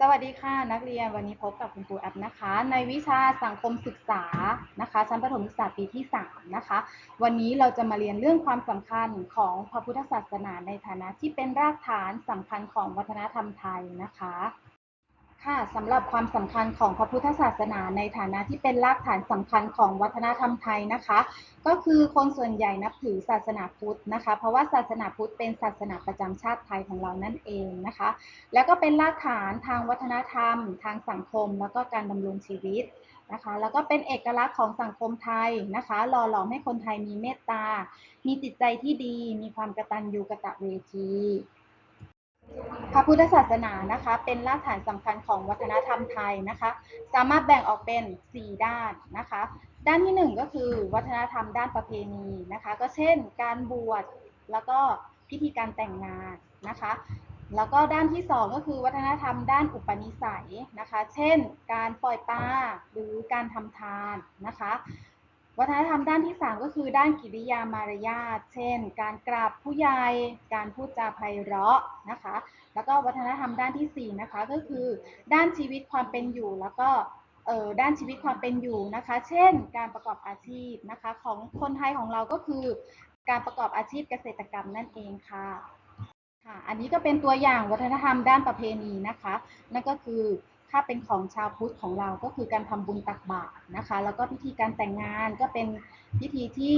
สวัสดีค่ะ นักเรียนวันนี้พบกับคุณครูแอปนะคะ ในวิชาสังคมศึกษานะคะ ชั้นประถมศึกษาปีที่ 3 นะคะ วันนี้เราจะมาเรียนเรื่องความสำคัญของพระพุทธศาสนาในฐานะที่เป็นรากฐานสำคัญของวัฒนธรรมไทยนะคะ ค่ะสำหรับความสำคัญของพระพุทธศาสนาในฐานะที่เป็นรากฐานสำคัญของวัฒนธรรมไทยนะคะ ก็คือคนส่วนใหญ่นับถือศาสนาพุทธนะคะ เพราะว่าศาสนาพุทธเป็นศาสนาประจำชาติไทยของเรานั่นเองนะคะ แล้วก็เป็นรากฐานทางวัฒนธรรม ทางสังคม แล้วก็การดำรงชีวิตนะคะแล้วก็เป็นเอกลักษณ์ของสังคมไทยนะคะหล่อหลอมให้คนไทยมีเมตตา มีจิตใจที่ดี มีความกตัญญูกะตะเวที ระพุทธศาสนานะคะ เป็นรากฐานสำคัญของวัฒนธรรมไทยนะคะ สามารถแบ่งออกเป็น 4 ด้านนะคะ ด้านที่ 1 ก็คือวัฒนธรรมด้านประเพณีนะคะ ก็เช่น การบวชแล้วก็พิธีการแต่งงานนะคะ แล้วก็ด้านที่ 2 ก็คือวัฒนธรรมด้านอุปนิสัยนะคะ เช่น การปล่อยปลาหรือการทำทานนะคะ วัฒนธรรมด้านที่ 3 ก็คือด้านกิริยามารยาท เช่น การกราบผู้ใหญ่ การพูดจาไพเราะนะคะ แล้วก็วัฒนธรรมด้านที่ 4 นะคะก็คือ ด้านชีวิตความเป็นอยู่ แล้วก็เอ่อด้านชีวิตความเป็นอยู่นะคะ เช่น การประกอบอาชีพนะคะของคนไทยของเราก็คือ การประกอบอาชีพเกษตรกรรมนั่นเองค่ะค่ะ อันนี้ก็เป็นตัวอย่างวัฒนธรรมด้านประเพณีนะคะ นั่นก็คือ ถ้าเป็นของชาวพุทธของเราก็คือการทำบุญตักบาตรนะคะ แล้วก็พิธีการแต่งงานก็เป็นพิธีที่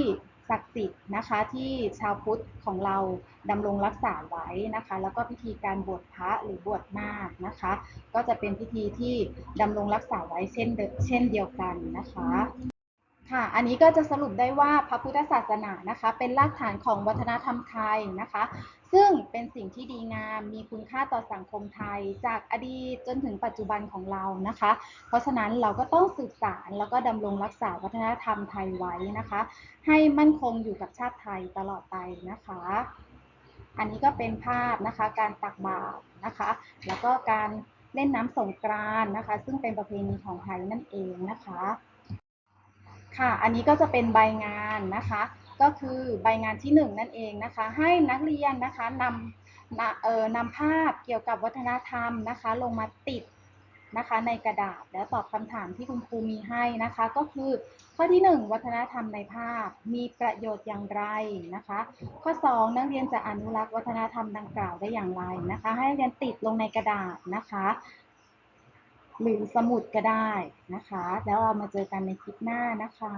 ศักดิ์สิทธิ์นะคะที่ชาวพุทธของเราดำรงรักษาไว้นะคะ แล้วก็พิธีการบวชพระหรือบวชนาคนะคะ ก็จะเป็นพิธีที่ดำรงรักษาไว้เช่นเดเช่นเดียวกันนะคะ ค่ะ อันนี้ก็จะสรุปได้ว่าพระพุทธศาสนานะคะ เป็นรากฐานของวัฒนธรรมไทยนะคะ ซึ่งเป็นสิ่งที่ดีงามมีคุณค่าต่อสังคมไทย จากอดีตจนถึงปัจจุบันของเรานะคะ เพราะฉะนั้นเราก็ต้องสืบสานแล้วก็ดำรงรักษาวัฒนธรรมไทยไว้นะคะ ให้มั่นคงอยู่กับชาติไทยตลอดไปนะคะ อันนี้ก็เป็นภาพนะคะการตักบาตรนะคะ แล้วก็การเล่นน้ำสงกรานต์นะคะ ซึ่งเป็นประเพณีของไทยนั่นเองนะคะ ค่ะ อันนี้ก็จะเป็นใบงานนะคะ ก็คือใบงานที่ 1 นั่นเองนะคะ ให้นักเรียนนะคะนำนำเอ่อนำภาพเกี่ยวกับวัฒนธรรมนะคะ ลงมาติดนะคะในกระดาษแล้วตอบคำถามที่คุณครูมีให้นะคะ ก็คือข้อที่ 1 วัฒนธรรมในภาพมีประโยชน์อย่างไรนะคะ ข้อ 2 นักเรียนจะอนุรักษ์วัฒนธรรมดังกล่าวได้อย่างไรนะคะ ให้นักเรียนติดลงในกระดาษนะคะ หรือสมุดก็ได้นะคะ แล้วเรามาเจอกันในคลิปหน้านะคะ